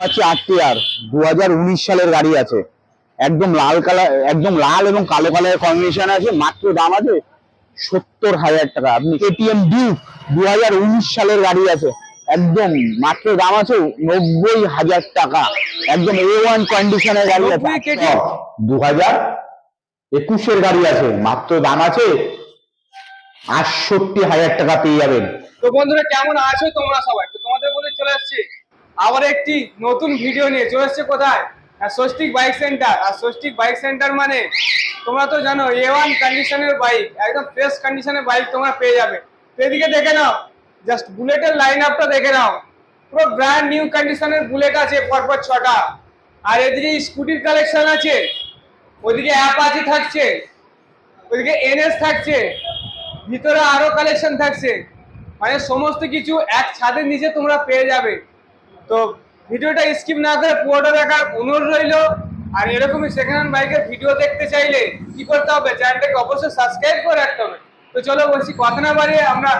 আছে আটটি আর। দু হাজার উনিশ সালের গাড়ি আছে। একদম লাল কালার একদম লাল এবং কালো কালারের কম্বিনেশন আছে। মাত্র দাম আছে সত্তর হাজার টাকা। আপনি কেটিএম ডিউক দু সালের গাড়ি আছে। একদম মাত্র দাম আছে নব্বই হাজার টাকা। একদম এ ওয়ান কন্ডিশনের গাড়ি আছে। দু হাজার একুশের গাড়ি আছে। মাত্র দাম আছে আটষট্টি হাজার টাকা পেয়ে যাবেন। তো বন্ধুরা কেমন আছো তোমরা সবাই? তো তোমাদের বলে চলে আসছি। আবার একটি নতুন ভিডিও নিয়ে চলে এসছে কোথায়? স্বস্তিক বাইক সেন্টার আর স্বস্তিক বাইক সেন্টার মানে তোমরা তো জানো এ ওয়ান কন্ডিশনের বাইক একদম ফ্রেশ কন্ডিশনের বাইক তোমরা পেয়ে যাবে। তো এদিকে দেখে নাও জাস্ট বুলেটের লাইন আপটা দেখে নাও। পুরো ব্র্যান্ড নিউ কন্ডিশনের বুলেট আছে পরপর ছটা। আর এদিকে স্কুটির কালেকশন আছে, ওদিকে অ্যাপাচি থাকছে, ওদিকে এনএস থাকছে, ভিতরে আরও কালেকশন থাকছে। মানে সমস্ত কিছু এক ছাদের নিচে তোমরা পেয়ে যাবে। তো ভিডিওটা স্কিপ না করে পুরোটা দেখার অনুরোধ রইল। আর এরকমই সেকেন্ড হ্যান্ড বাইকের ভিডিও দেখতে চাইলে কি করতে হবে? চ্যানেলটাকে অবশ্যই সাবস্ক্রাইব করে রাখতে হবে। তো চলো বলছি কথা না বাড়িয়ে আমরা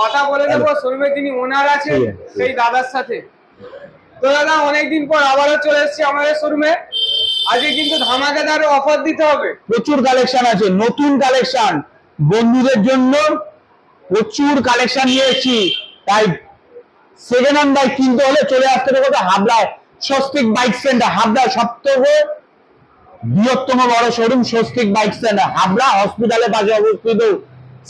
কথা বলে নেব শোরুমে যিনি ওনার আছে সেই দাদার সাথে। তো দাদা অনেকদিন পর আবারও চলে এসেছি আমাদের শোরুমে। আজকে কিন্তু ধামাকাদার অফার দিতে হবে। প্রচুর কালেকশন আছে নতুন কালেকশন বন্ধুদের জন্য প্রচুর কালেকশন নিয়ে এসেছি তাই সেকেন্ড হ্যান্ড বাইক কিনতে হলে চলে আসতে হবে হাবড়ায়। স্বস্তিক বাইক সেন্টার হাবড়ায় সব থেকে বৃহত্তম বড় showroom Swastik bike centre Habra হসপিটালের পাশে অবস্থিত।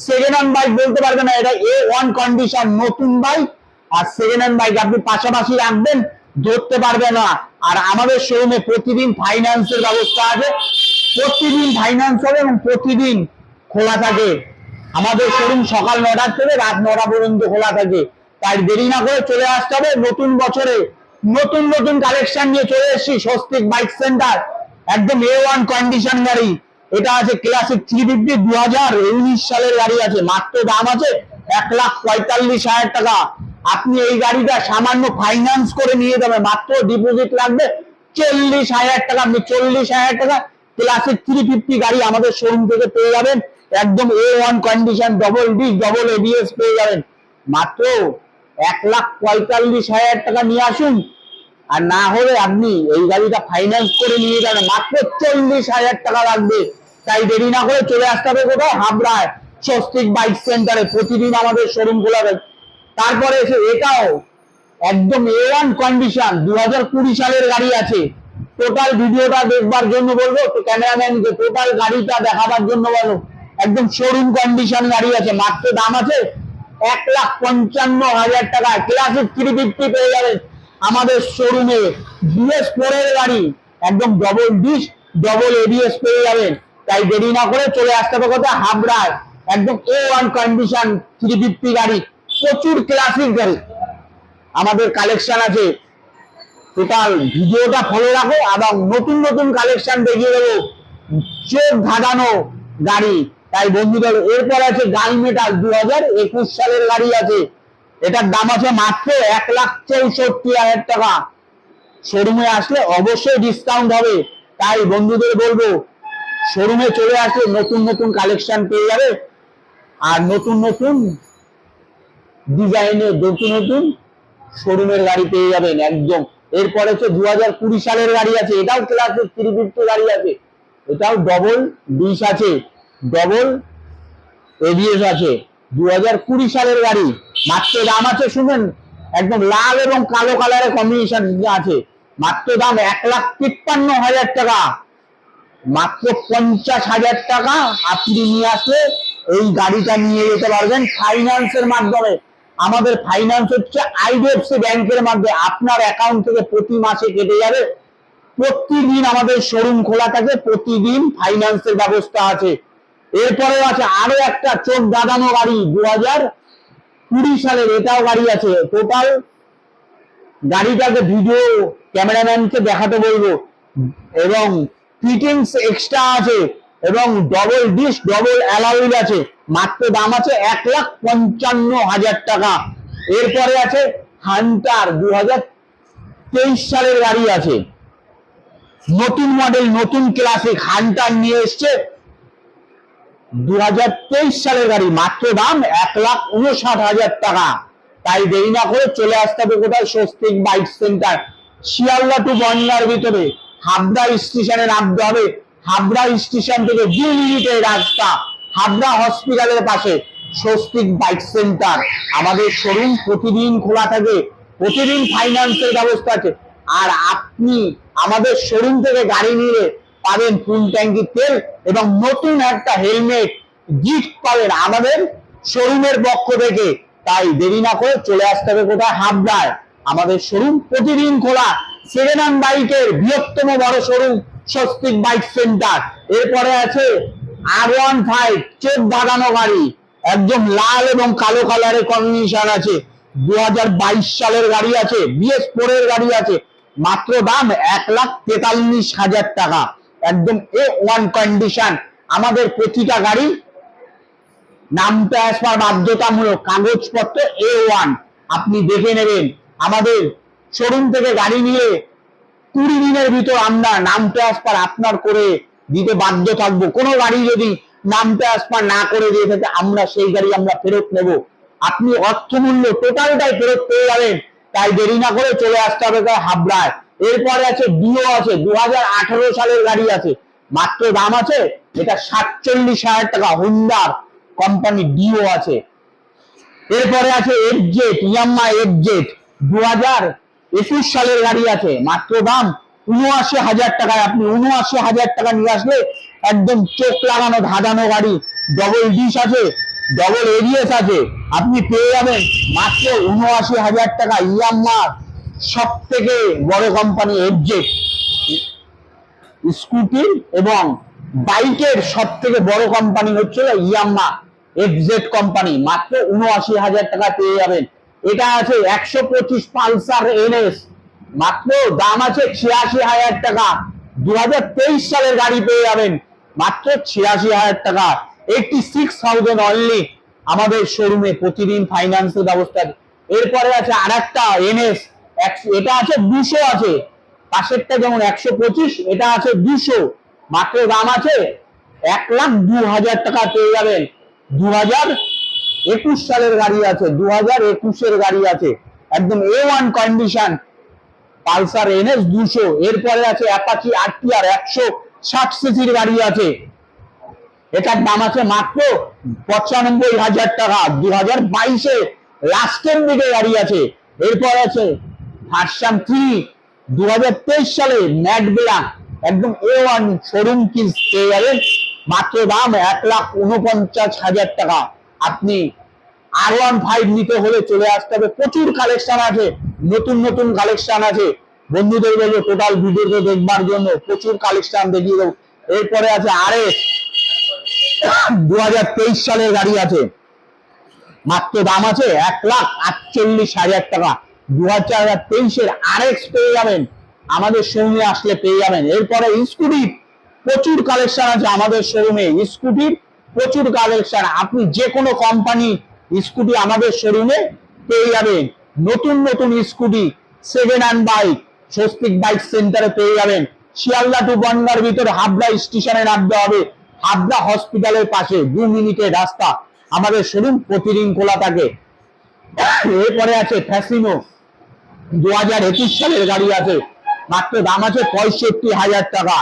সেকেন্ড হ্যান্ড বাইক বলতে পারবে না, এটা এ ওয়ান কন্ডিশন নতুন বাইক আর সেকেন্ড হ্যান্ড বাইক আপনি পাশাপাশি রাখবেন, ধরতে পারবে না। আর আমাদের শোরুমে প্রতিদিন ফাইন্যান্সের ব্যবস্থা আছে। প্রতিদিন ফাইন্যান্স হবে এবং প্রতিদিন খোলা থাকে। আমাদের শোরুম সকাল নটার থেকে রাত নটা পর্যন্ত খোলা থাকে। তাই দেরি না করে চলে আসতে হবে। নতুন বছরে নতুন নতুন কালেকশন নিয়ে চলে এসেছি, স্বস্তিক বাইক সেন্টার একদম এ ওয়ান কন্ডিশন গাড়ি। এটা আছে ক্লাসিক থ্রি ফিফটি দু হাজার উনিশ সালের গাড়ি আছে, মাত্র দাম আছে এক লাখ পঁয়তাল্লিশ হাজার টাকা। আপনি এই গাড়িটা সামান্য ফাইন্যান্স করে নিয়ে যাবেন, মাত্র ডিপোজিট লাগবে চল্লিশ হাজার টাকা। আপনি চল্লিশ হাজার টাকা ক্লাসিক থ্রি ফিফটি গাড়ি আমাদের শোরুম থেকে পেয়ে যাবেন। একদম A one condition double disc double ABS পেয়ে যাবেন। মাত্র এক লাখ পঁয়তাল্লিশ হাজার টাকা নিয়ে আসুন। আর না হলে আপনি এই গাড়িটা ফাইন্যান্স করে নিয়ে যাবেন। মাত্র চল্লিশ হাজার টাকা লাগবে। তাই দেরি না করে চলে আসতে হবে কোথায়? হাবড়ায়। স্বস্তিক বাইক সেন্টারে প্রতিদিন আমাদের শোরুম খোলা থাকে। তারপরে এসে এটাও একদম এ ওয়ান কন্ডিশন দু হাজার কুড়ি সালের গাড়ি আছে। টোটাল ভিডিওটা দেখবার জন্য বলব তো ক্যামেরাম্যানকে টোটাল গাড়িটা দেখাবার জন্য বলো একদম শোরুম কন্ডিশন গাড়ি আছে। মাত্র দাম আছে এক লাখ পঞ্চান্ন হাজার টাকা। ক্লাসিক থ্রি ফিফটি পেয়ে যাবেন আমাদের শোরুমে বিএস ফোরের গাড়ি, একদম ডবল ডিস ডবল এবিএস পেয়ে যাবেন। তাই দেরি না করে চলে আসতে হবে কোথায়? হাবড়ায়। একদম A one condition three fifty গাড়ি। প্রচুর ক্লাসিক গাড়ি। আমাদের কালেকশন আছে। টোটাল ভিডিওটা ফলো রাখো এবং নতুন নতুন কালেকশন দেখিয়ে দেবো। চোখ ধাঁধানো গাড়ি। তাই বন্ধুদের এরপর আছে গাল মেটাল দু হাজার একুশ সালের গাড়ি আছে। এটার দাম আছে মাত্র এক লাখ চৌষট্টি হাজার টাকা। শোরুমে আসলে অবশ্যই ডিসকাউন্ট হবে। তাই বন্ধুদের বলব, শোরুমে চলে আসলে নতুন নতুন কালেকশন পেয়ে যাবে। আর নতুন নতুন ডিজাইনের নতুন নতুন শোরুমের গাড়ি পেয়ে যাবেন একদম। এরপরে হচ্ছে দু হাজার কুড়ি সালের গাড়ি আছে। এটাও ক্লাসের থ্রি ফিফটি গাড়ি আছে। এটাও ডবল ডিশ আছে। ডবল এবিএস আছে। দু হাজার কুড়ি সালের গাড়ি। মাত্র দাম আছে শুনেন, একদম লাল এবং কালো কালারের কম্বিনেশন আছে। মাত্র দাম এক লাখ তিপ্পান্ন হাজার টাকা। মাত্র পঞ্চাশ হাজার টাকা আপনি নিয়ে আসলে এই গাড়িটা নিয়ে যেতে পারবেন ফাইন্যান্সের মাধ্যমে। আমাদের ফাইন্যান্স হচ্ছে আইডিএফসি ব্যাংকের মাধ্যমে। আপনার অ্যাকাউন্ট থেকে প্রতি মাসে কেটে যাবে। প্রতিদিন আমাদের শোরুম খোলা থাকে, প্রতিদিন ফাইন্যান্সের ব্যবস্থা আছে। এরপরেও আছে আরও একটা চোখ দাদানো গাড়ি দু হাজার কুড়ি সালের এটাও গাড়ি আছে। টোটাল গাড়িটাকে ভিডিও ক্যামেরাম্যানকে দেখাতে বলব। এবং ফিটিংস এক্সট্রা আছে, এবং ডবল ডিশ ডবল অ্যালাউইল আছে। মাত্র দাম আছে এক লাখ পঞ্চান্ন হাজার টাকা। এরপরে আছে হান্টার দু হাজার তেইশ সালের গাড়ি আছে। নতুন মডেল নতুন ক্লাসিক হান্টার নিয়ে এসছে। দু হাজার তেইশ সালের গাড়ি, মাত্র দাম এক লাখ উনষাট হাজার টাকা। তাই দেরি না করে চলে আসতে হবে কোথায়? Swastik bike centre, Sealdah to বনগার ভিতরে। হাবড়া স্টেশনে নামতে হবে। হাবড়া স্টেশন থেকে দু মিনিটের রাস্তা। হাবড়া হসপিটালের পাশে স্বস্তিক বাইক সেন্টার। আমাদের শোরুম প্রতিদিন খোলা থাকে। প্রতিদিন ফাইন্যান্সের ব্যবস্থা আছে। আর আপনি আমাদের শোরুম থেকে গাড়ি নিলে পাবেন ফুল ট্যাঙ্কি তেল এবং নতুন একটা হেলমেট গিফট পাবেন আমাদের শোরুমের পক্ষ থেকে। তাই দেরি না করে চলে আসতে হবে কোথায়? হাবড়ায়। আমাদের শোরুম প্রতিদিন খোলা। সেভেন বাইকের বৃহত্তম বড় শোরুম স্বস্তিক বাইক সেন্টার এরপরে আছে আর ওয়ান ফাইভ চোখ বাঁধানো গাড়ি। একদম লাল এবং কালো কালারের কম্বিনেশন আছে। দু হাজার বাইশ সালের গাড়ি আছে বিএস ফোর এর গাড়ি আছে। মাত্র দাম এক লাখ তেতাল্লিশ হাজার টাকা। একদম এ ওয়ান কন্ডিশন আমাদের প্রতিটা গাড়ি নাম ট্রান্সফার বাধ্যতামূলক, কাগজপত্র এ ওয়ান আপনি দেখে নেবেন, আমাদের শোরুম থেকে গাড়ি নিয়ে কুড়ি দিনের ভিতর আমরা নাম ট্রান্সফার আপনার করে দিতে বাধ্য থাকব। কোনো গাড়ি যদি নাম ট্রান্সফার না করে দিয়ে থাকে, আমরা সেই গাড়ি আমরা ফেরত নেব। আপনি অর্থমূল্য টোটালটাই ফেরত পেয়ে যাবেন। তাই দেরি না করে চলে আসতে হবে হাবড়ায়। এরপরে আছে ডিও আছে দু হাজার আঠারো সালের গাড়ি আছে। মাত্র দাম আছে, এটা সাতচল্লিশ হাজার টাকা হুন্ডার কোম্পানি ডিও আছে। এরপরে আছে এফজেড ইয়াম্মা এফজেড দু হাজার একুশ সালের গাড়ি আছে। মাত্র দাম উনআশি হাজার টাকায়। আপনি উনআশি হাজার টাকা নিয়ে আসলে একদম চোখ লাগানো, ধাঁধানো গাড়ি। ডবল ডিশ আছে ডবল এরিয়াস আছে। আপনি পেয়ে যাবেন মাত্র উনআশি হাজার টাকা ইয়াম্মার সব থেকে বড় কোম্পানি এফজেড স্কুটি এবং বাইকের সব থেকে বড় কোম্পানি হচ্ছে ইয়াম্মা এফজেড কোম্পানি মাত্র উনআশি হাজার টাকা পেয়ে যাবেন। এটা আছে একশো পঁচিশ পালসার এনএস মাত্র দাম আছে ছিয়াশি হাজার টাকা। দু হাজার তেইশ সালের গাড়ি পেয়ে যাবেন। মাত্র ছিয়াশি হাজার টাকা। এইটটি সিক্স থাউজেন্ড অনলি আমাদের শোরুমে প্রতিদিন ফাইন্যান্সের ব্যবস্থা। এরপরে আছে আর একটা এনএস এটা আছে দুশো আছে। পাশেরটা যেমন একশো পঁচিশ, এটা আছে দুশো। মাত্র দাম আছে এক লাখ দু হাজার টাকা পেয়ে যাবেন। দু হাজার একুশ সালের গাড়ি আছে, দু হাজার একুশের গাড়ি আছে। একদম A one condition Pulsar NS দুশো। এরপরে আছে অ্যাপাচি আরটিআর একশো ষাট সিসির গাড়ি আছে। এটার দাম আছে মাত্র পঁচানব্বই হাজার টাকা। দু হাজার বাইশে লাস্টের দিকে গাড়ি আছে। এরপর আছে ভার্সান থ্রি দু হাজার তেইশ সালে ম্যাট ব্ল্যাক একদম এ ওয়ান শোরুম কিস পেয়ে যাবেন মাত্র দাম এক লাখ উনপঞ্চাশ হাজার টাকা। আপনি আর ওয়ান ফাইভ নিতে হলে চলে আসতে হবে। প্রচুর কালেকশন আছে, নতুন নতুন কালেকশন আছে। বন্ধুদের বলব টোটাল ভিডিওতে দেখবার জন্য প্রচুর কালেকশন দেখিয়ে দেবো। এরপরে আছে আর এস দু হাজার তেইশ সালের গাড়ি আছে। মাত্র দাম আছে এক লাখ আটচল্লিশ হাজার টাকা। দু হাজার তেইশের আর এক্স পেয়ে যাবেন। আমাদের শোরুমে আসলে পেয়ে যাবেন। এরপরে স্কুটি প্রচুর কালেকশন আছে আমাদের শোরুমে স্কুটির প্রচুর কালেকশন আপনি যে কোনো কোম্পানি স্কুটি আমাদের শোরুমে পেয়ে যাবেন। নতুন নতুন scooty seven and bike Swastik bike সেন্টারে পেয়ে যাবেন। শিয়ালদা টু বনগার ভিতরে হাবড়া স্টেশনে নামতে হবে। হাবড়া হসপিটালের পাশে, দু মিনিটের রাস্তা। আমাদের শোরুম প্রতিদিন খোলা থাকে। এরপরে আছে ফ্যাসিনো দু হাজার একুশ সালের গাড়ি আছে। মাত্র দাম আছে পঁয়ষট্টি হাজার টাকা।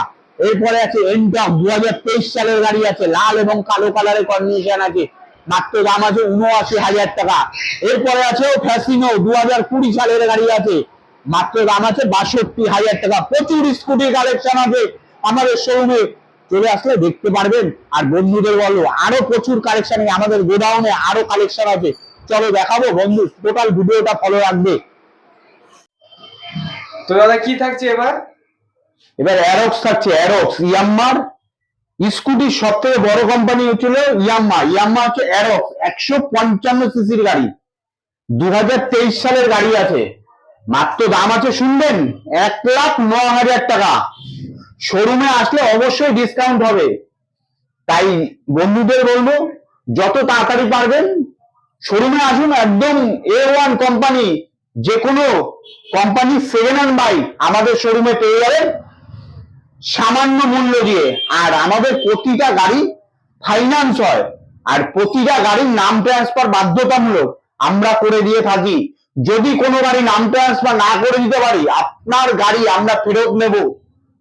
এরপরে আছে এনটক দু হাজার তেইশ সালের গাড়ি আছে। লাল এবং কালো কালারের কন্ডিশন আছে। মাত্র দাম আছে উনআশি হাজার টাকা। এরপরে আছে ফ্যাসিনো দু হাজার কুড়ি সালের গাড়ি আছে। মাত্র দাম আছে বাষট্টি হাজার টাকা। প্রচুর স্কুটি কালেকশন আছে আমাদের শোরুমে চলে আসলে দেখতে পারবেন। আর বন্ধুদের বলো, আরও প্রচুর কালেকশন আমাদের গোডাউনে আরও কালেকশন আছে। চলো দেখাবো বন্ধু টোটাল ভিডিওটা ফলো রাখবে। তো দাদা, কি থাকছে এবার? এবার অ্যারক্স থাকছে অ্যারক্স ইয়াম্মার স্কুটির সব থেকে বড় কোম্পানি হচ্ছিল ইয়াম্মা ইয়াম্মা হচ্ছে অ্যারক্স একশো পঞ্চান্ন সিসির গাড়ি। দু সালের গাড়ি আছে। মাত্র দাম আছে, শুনবেন, এক লাখ ন হাজার টাকা। শোরুমে আসলে অবশ্যই ডিসকাউন্ট হবে। তাই বন্ধুদের বলব, যত তাড়াতাড়ি পারবেন, শোরুমে আসুন, একদম এ ওয়ান কোম্পানি যে কোনো কোম্পানি সেভেন অ্যান্ড বাই আমাদের শোরুমে পেয়ে যাবেন সামান্য মূল্য দিয়ে। আর আমাদের প্রতিটা গাড়ি ফাইন্যান্স হয়। আর প্রতিটা গাড়ির নাম ট্রান্সফার বাধ্যতামূলক আমরা করে দিয়ে থাকি। যদি কোনো গাড়ি নাম ট্রান্সফার না করে দিতে পারি, আপনার গাড়ি আমরা ফেরত নেব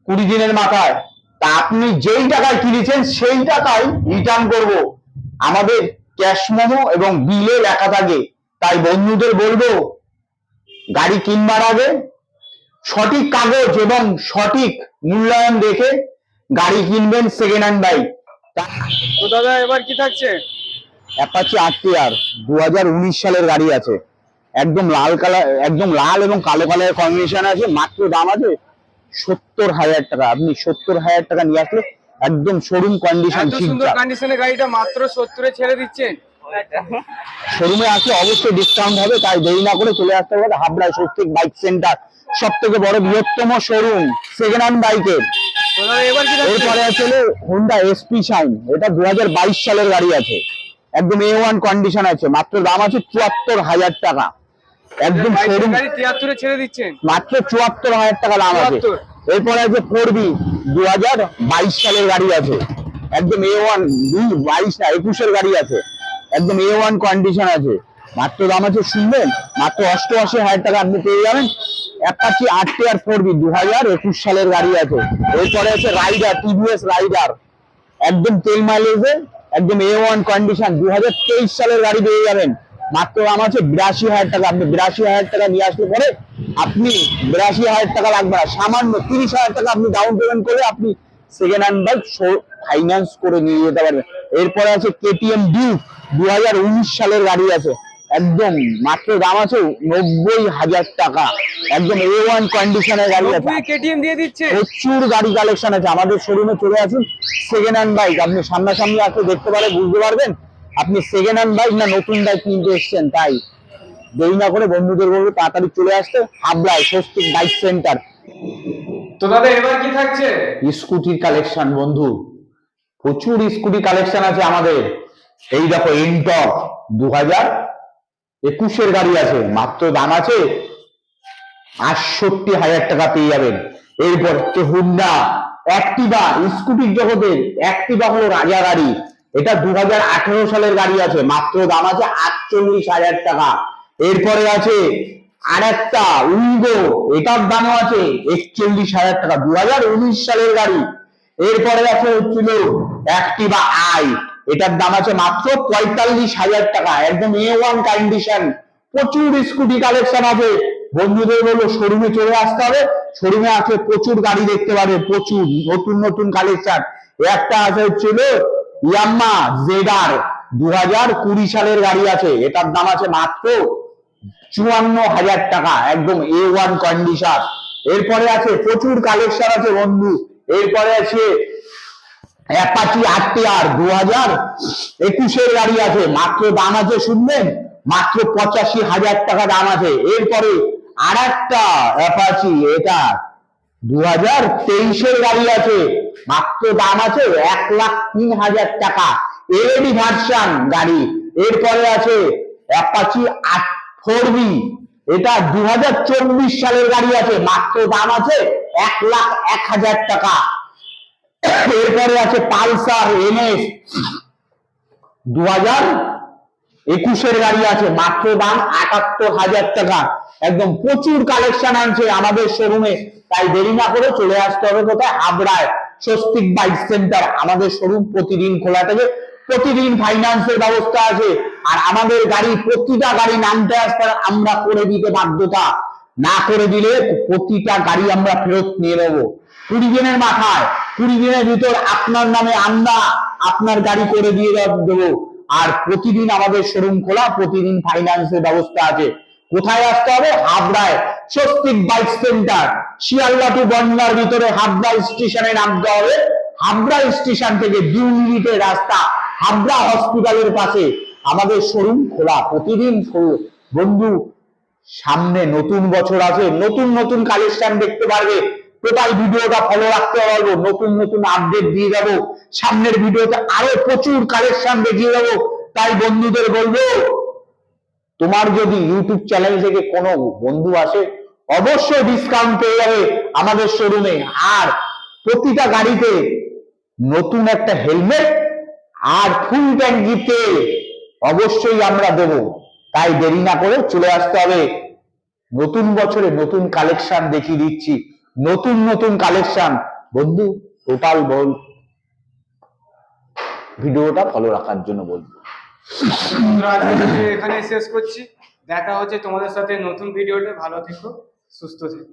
কুড়ি দিনের মাথায়। তা আপনি যেই টাকায় কিনেছেন, সেই টাকায় রিটার্ন করব। আমাদের ক্যাশ মেমো এবং বিলে লেখা থাকে। তাই বন্ধুদের বলব গাড়ি কিনবার আগে সঠিক কাগজ এবং সঠিক মূল্যায়ন দেখে গাড়ি কিনবেন সেকেন্ড হ্যান্ড বাইক তো দাদা এবার কি থাকছে? অ্যাপাচি আরটিআর দু হাজার উনিশ সালের গাড়ি আছে। একদম লাল কালার একদম লাল এবং কালো কালারের কম্বিনেশন আছে মাত্র দাম আছে সত্তর হাজার টাকা। আপনি সত্তর হাজার টাকা নিয়ে আসলে একদম শোরুম কন্ডিশন সুন্দর কন্ডিশনে গাড়িটা মাত্র সত্তরে ছেড়ে দিচ্ছেন। শোরুমে আসলে অবশ্যই ডিসকাউন্ট হবে তাই দেরি না করে চলে আসতে হবে হাবড়া স্বস্তিক বাইক সেন্টার সব থেকে বড় বৃহত্তম শোরুম সেকেন্ড হ্যান্ড বাইকের এরপরে আছে হোন্ডা এসপি শাইন এটা দু সালের গাড়ি আছে। একদম এ ওয়ান কন্ডিশন আছে মাত্র দাম আছে চুয়াত্তর হাজার টাকা। একদম শোরুম তিয়াত্তরে ছেড়ে দিচ্ছেন। মাত্র চুয়াত্তর হাজার টাকা দাম আছে। এরপরে আছে ফোর বি দু সালের গাড়ি আছে। একদম এ ওয়ান দুই বাইশ না একুশের গাড়ি আছে। একদম এ ওয়ান কন্ডিশন আছে। মাত্র দাম আছে, শুনবেন? মাত্র অষ্টআশি হাজার টাকা আপনি পেয়ে যাবেন। অ্যাপাচি আটটি আর ফোর বি দু হাজার একুশ সালের গাড়ি আছে। এরপরে আছে রাইডার টিভিএস রাইডার একদম তেল মাইলেজে একদম এ ওয়ান কন্ডিশন দু হাজার তেইশ সালের গাড়ি পেয়ে যাবেন। মাত্র দাম আছে বিরাশি হাজার টাকা। আপনি বিরাশি হাজার টাকা নিয়ে আসলে পরে আপনি বিরাশি হাজার টাকা লাগবে না। সামান্য তিরিশ হাজার টাকা আপনি ডাউন পেমেন্ট করে আপনি সেকেন্ড হ্যান্ড বাইক ফাইন্যান্স করে নিয়ে যেতে পারবেন। এরপরে আছে কেটিএম ডিউক দু হাজার উনিশ সালের গাড়ি আছে। একদম মাত্র দাম আছে নব্বই হাজার টাকা। একদম এ ওয়ান কন্ডিশনের গাড়ি আছে। কেটিএম দিয়ে দিচ্ছে। প্রচুর গাড়ি কালেকশন আছে। আমাদের শোরুমে চলে আসুন। সেকেন্ড হ্যান্ড বাইক আপনি সামনাসামনি আসলে দেখতে পারে বুঝতে পারবেন? আপনি সেকেন্ড হ্যান্ড বাইক না নতুন বাইক কিনতে এসছেন তাই। দেরি না করে বন্ধুদের বলব তাড়াতাড়ি চলে আসতে। হাবড়ায় স্বস্তিক বাইক সেন্টার তো দাদা এবার কি থাকছে? স্কুটির কালেকশন বন্ধু। প্রচুর স্কুটি কালেকশন আছে আমাদের। এই দেখো এনটক দু হাজার একুশের গাড়ি আছে, মাত্র দাম আছে আটষট্টি হাজার টাকা পেয়ে যাবেন। এরপর হচ্ছে হুন্ডা, অ্যাক্টিভা, স্কুটির জগতের অ্যাক্টিভা হলো রাজা গাড়ি। এটা দু সালের গাড়ি আছে, মাত্র দাম আছে আটচল্লিশ হাজার টাকা। এরপরে আছে আর একটা উইগো, এটার দামও আছে একচল্লিশ হাজার টাকা দু হাজার উনিশ সালের গাড়ি। এরপরে আছে হচ্ছিল অ্যাক্টিভা আই। এটার দাম আছে মাত্র পঁয়তাল্লিশ হাজার টাকা। একদম এ ওয়ান কন্ডিশন প্রচুর স্কুটি কালেকশন আছে। বন্ধুদের বলব শোরুমে চলে আসতে হবে। শোরুমে আছে প্রচুর গাড়ি দেখতে পাবে, প্রচুর নতুন নতুন কালেকশন একটা আছে হচ্ছিল ইয়াম্মা জেডার দু হাজার কুড়ি সালের গাড়ি আছে। এটার দাম আছে মাত্র চুয়ান্ন হাজার টাকা। একদম এ ওয়ান কন্ডিশন এরপরে আছে, প্রচুর কালেকশন আছে বন্ধু। এরপরে আছে অ্যাপাচি আটটি আর দু হাজার একুশের গাড়ি আছে। মাত্র দাম আছে, শুনবেন? মাত্র পঁচাশি হাজার টাকা দাম আছে। এরপরে আর একটা অ্যাপাচি, এটা দু হাজার তেইশের গাড়ি আছে। মাত্র দাম আছে এক লাখ তিন হাজার টাকা। এলইডি ভার্সন গাড়ি। এরপরে আছে অ্যাপাচি আট ফোর বি এটা দু হাজার চব্বিশ সালের গাড়ি আছে। মাত্র দাম আছে এক লাখ এক হাজার টাকা। এরপরে আছে পালসার এনএস দু হাজার একুশের গাড়ি আছে, মাত্র দাম আটাত্তর হাজার টাকা। একদম প্রচুর কালেকশন আনছে আমাদের শোরুমে তাই দেরি না করে চলে আসতে হবে কোথায়? হাবড়ায়। স্বস্তিক বাইক সেন্টার আমাদের শোরুম প্রতিদিন খোলা থাকে। প্রতিদিন ফাইন্যান্সের ব্যবস্থা আছে। আর আমাদের গাড়ি, প্রতিটা গাড়ি নামতে আসতে আমরা করে দিতে বাধ্যতা। না করে দিলে প্রতিটা গাড়ি আমরা ফেরত নিয়ে নেব। কুড়ি দিনের মাথায়। কুড়ি দিনের ভিতর আপনার নামে আমরা আপনার গাড়ি করে দিয়ে দেবো। আর প্রতিদিন আমাদের শোরুম খোলা, প্রতিদিন ফাইন্যান্সের ব্যবস্থা আছে। কোথায় আসতে হবে? হাবড়ায়। Swastik bike centre Sealdah to বন্যার ভিতরে হাবড়া স্টেশনে নামতে হবে। হাবড়া স্টেশন থেকে দু রাস্তা হাবড়া হসপিটালের পাশে। আমাদের শোরুম খোলা, প্রতিদিন। বন্ধু, সামনে নতুন বছর আছে। নতুন নতুন কালেকশন দেখতে পারবে। টোটাল ভিডিওটা ফলো রাখতে পারব, নতুন নতুন আপডেট দিয়ে যাব, সামনের ভিডিওতে আরও প্রচুর কালেকশন দেখিয়ে যাব। তাই বন্ধুদের বলব, তোমার যদি ইউটিউব চ্যানেল থেকে কোনো বন্ধু আসে, অবশ্যই ডিসকাউন্ট পেয়ে যাবে আমাদের শোরুমে আর প্রতিটা গাড়িতে নতুন একটা হেলমেট আর ফুল ট্যাঙ্ক গিফটে অবশ্যই আমরা দেব। তাই দেরি না করে চলে আসতে হবে। নতুন বছরে নতুন কালেকশন দেখিয়ে দিচ্ছি। নতুন নতুন কালেকশন বন্ধু টোটাল বল। ভিডিওটা ফলো রাখার জন্য বলব এখানে শেষ করছি। দেখা হচ্ছে তোমাদের সাথে নতুন ভিডিওটা ভালো থেকো, সুস্থ থেকো।